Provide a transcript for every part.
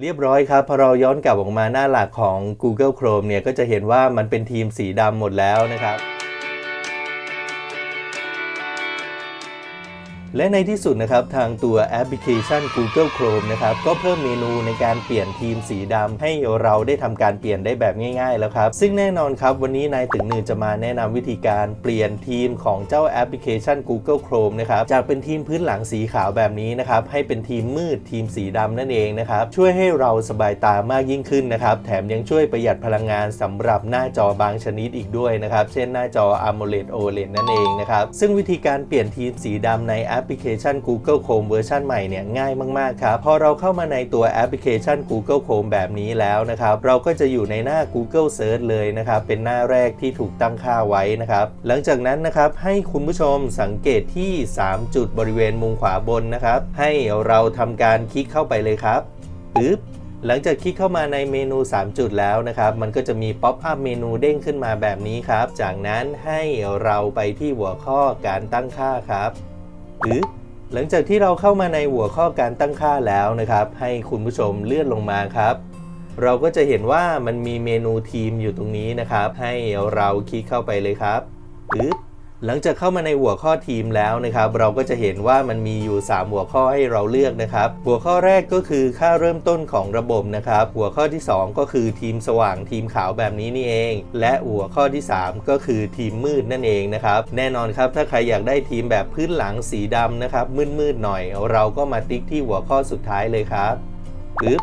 เรียบร้อยครับ พอเราย้อนกลับออกมาหน้าหลักของ Google Chrome เนี่ยก็จะเห็นว่ามันเป็นทีมสีดำหมดแล้วนะครับ และในที่สุดนะครับทางตัวแอปพลิเคชัน Google Chrome นะครับก็เพิ่มเมนูในการเปลี่ยนทีมสีดำให้เราได้ทำการเปลี่ยนได้แบบง่ายๆแล้วครับ ซึ่งแน่นอนครับวันนี้นายตึงนือจะมาแนะนำวิธีการเปลี่ยนทีมของเจ้าแอปพลิเคชัน Google Chrome นะครับจากเป็นทีมพื้นหลังสีขาวแบบนี้นะครับให้เป็นทีมมืดทีมสีดำนั่นเองนะครับช่วยให้เราสบายตามากยิ่งขึ้นนะครับแถมยังช่วยประหยัดพลังงานสำหรับหน้าจอบางชนิดอีกด้วยนะครับเช่นหน้าจอ AMOLED OLED นั่นเองนะครับซึ่งวิธีการเปลี่ยนทีมสีดำในแอปพลิเคชัน Google Chrome เวอร์ชันใหม่เนี่ยง่ายมาก ๆ ครับ พอเราเข้ามาในตัวแอปพลิเคชัน Google Chrome แบบนี้แล้วนะครับ เราก็จะอยู่ในหน้า Google Search เลยนะครับ เป็นหน้าแรกที่ถูกตั้งค่าไว้นะครับ หลังจากนั้นนะครับให้คุณผู้ชมสังเกตที่ 3 จุดบริเวณมุมขวาบนนะครับ ให้เราทำการคลิกเข้าไปเลยครับปึ๊บหลังจากคลิกเข้ามาในเมนู 3 จุดแล้วนะครับ มันก็จะมีป๊อปอัพเมนูเด้งขึ้นมาแบบนี้ครับ จากนั้นให้เราไปที่หัวข้อการตั้งค่าครับ หรือหลังจากที่เราเข้ามาในหัวข้อการตั้งค่าแล้วนะครับ ให้คุณผู้ชมเลื่อนลงมาครับ เราก็จะเห็นว่ามันมีเมนูทีมอยู่ตรงนี้นะครับ ให้เราคลิกเข้าไปเลยครับปึ๊บ หลังจากเข้ามาในหัวข้อทีมแล้วนะครับ เราก็จะเห็นว่ามันมีอยู่ 3 หัวข้อให้เราเลือกนะครับ หัวข้อแรกก็คือค่าเริ่มต้นของระบบนะครับ หัวข้อที่ 2 ก็คือทีมสว่างทีมขาวแบบนี้นี่เอง และหัวข้อที่ 3 ก็คือทีมมืดนั่นเองนะครับ แน่นอนครับถ้าใครอยากได้ทีมแบบพื้นหลังสีดำนะครับมืดๆหน่อย เราก็มาติ๊กที่หัวข้อสุดท้ายเลยครับปึ๊บ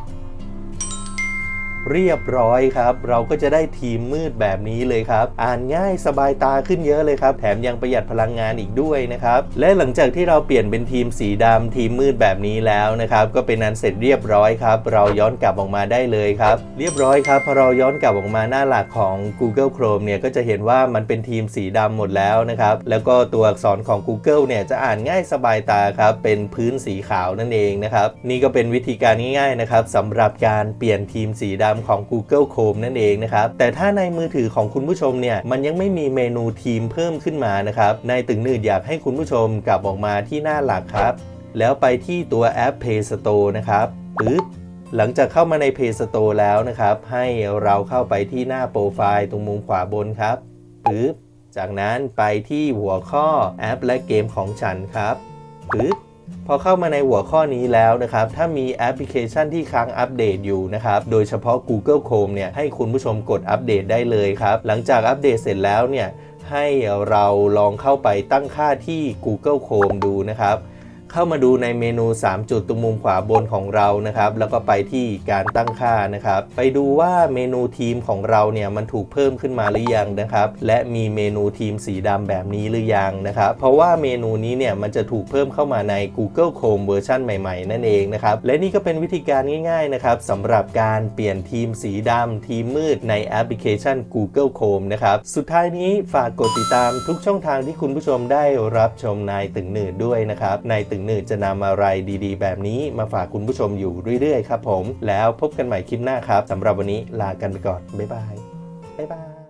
เรียบร้อยครับ เราก็จะได้ทีมมืดแบบนี้เลยครับ อ่านง่ายสบายตาขึ้นเยอะเลยครับ แถมยังประหยัดพลังงานอีกด้วยนะครับ และหลังจากที่เราเปลี่ยนเป็นทีมสีดำทีมมืดแบบนี้แล้วนะครับ ก็เป็นอันเสร็จเรียบร้อยครับ เราย้อนกลับออกมาได้เลยครับ เรียบร้อยครับพอเราย้อนกลับออกมาหน้าหลักของ Google Chrome เนี่ยก็จะเห็นว่ามันเป็นทีมสีดำหมดแล้วนะครับ แล้วก็ตัวอักษรของ Google เนี่ยจะอ่านง่ายสบายตาครับเป็นพื้นสีขาวนั่นเองนะครับนี่ก็เป็นวิธีการง่ายๆนะครับสำหรับการเปลี่ยนทีมสีดำของ Google Chrome นั่นเองนะครับ แต่ถ้าในมือถือของคุณผู้ชมเนี่ย มันยังไม่มีเมนูทีมเพิ่มขึ้นมานะครับ ในตึงหนืดอยากให้คุณผู้ชมกลับออกมาที่หน้าหลักครับ แล้วไปที่ตัวแอป Play Store นะครับปึ๊บหลังจากเข้ามาใน Play Store แล้วนะครับ ให้เราเข้าไปที่หน้าโปรไฟล์ตรงมุมขวาบนครับปึ๊บจากนั้นไปที่หัวข้อแอปและเกมของฉันครับปึ๊บ พอเข้ามาในหัวข้อนี้แล้วนะครับ ถ้ามีแอปพลิเคชันที่ค้างอัปเดตอยู่นะครับ โดยเฉพาะ Google Chrome เนี่ย ให้คุณผู้ชมกดอัปเดตได้เลยครับ หลังจากอัปเดตเสร็จแล้วเนี่ย ให้เราลองเข้าไปตั้งค่าที่ Google Chrome ดูนะครับ เข้ามาดูในเมนู 3 จุดตรงมุมขวาบนของเรานะครับ แล้วก็ไปที่การตั้งค่านะครับ ไปดูว่าเมนูทีมของเราเนี่ยมันถูกเพิ่มขึ้นมาหรือยังนะครับ และมีเมนูทีมสีดำแบบนี้หรือยังนะครับ เพราะว่าเมนูนี้เนี่ยมันจะถูกเพิ่มเข้ามาใน Google Chrome เวอร์ชันใหม่ๆ นั่นเองนะครับ และนี่ก็เป็นวิธีการง่ายๆนะครับสำหรับการเปลี่ยนทีมสีดำทีมมืดในแอปพลิเคชัน Google Chrome นะครับ สุดท้ายนี้ฝากกดติดตามทุกช่องทางที่คุณผู้ชมได้รับชมนายตึงหนืดด้วยนะครับนายตึงหนึ่งจะนำอะไรดีๆ แบบนี้มาฝากคุณผู้ชมอยู่เรื่อยๆ ครับผม แล้วพบกันใหม่คลิปหน้าครับสำหรับวันนี้ลากันไปก่อน บ๊ายบาย บ๊ายบาย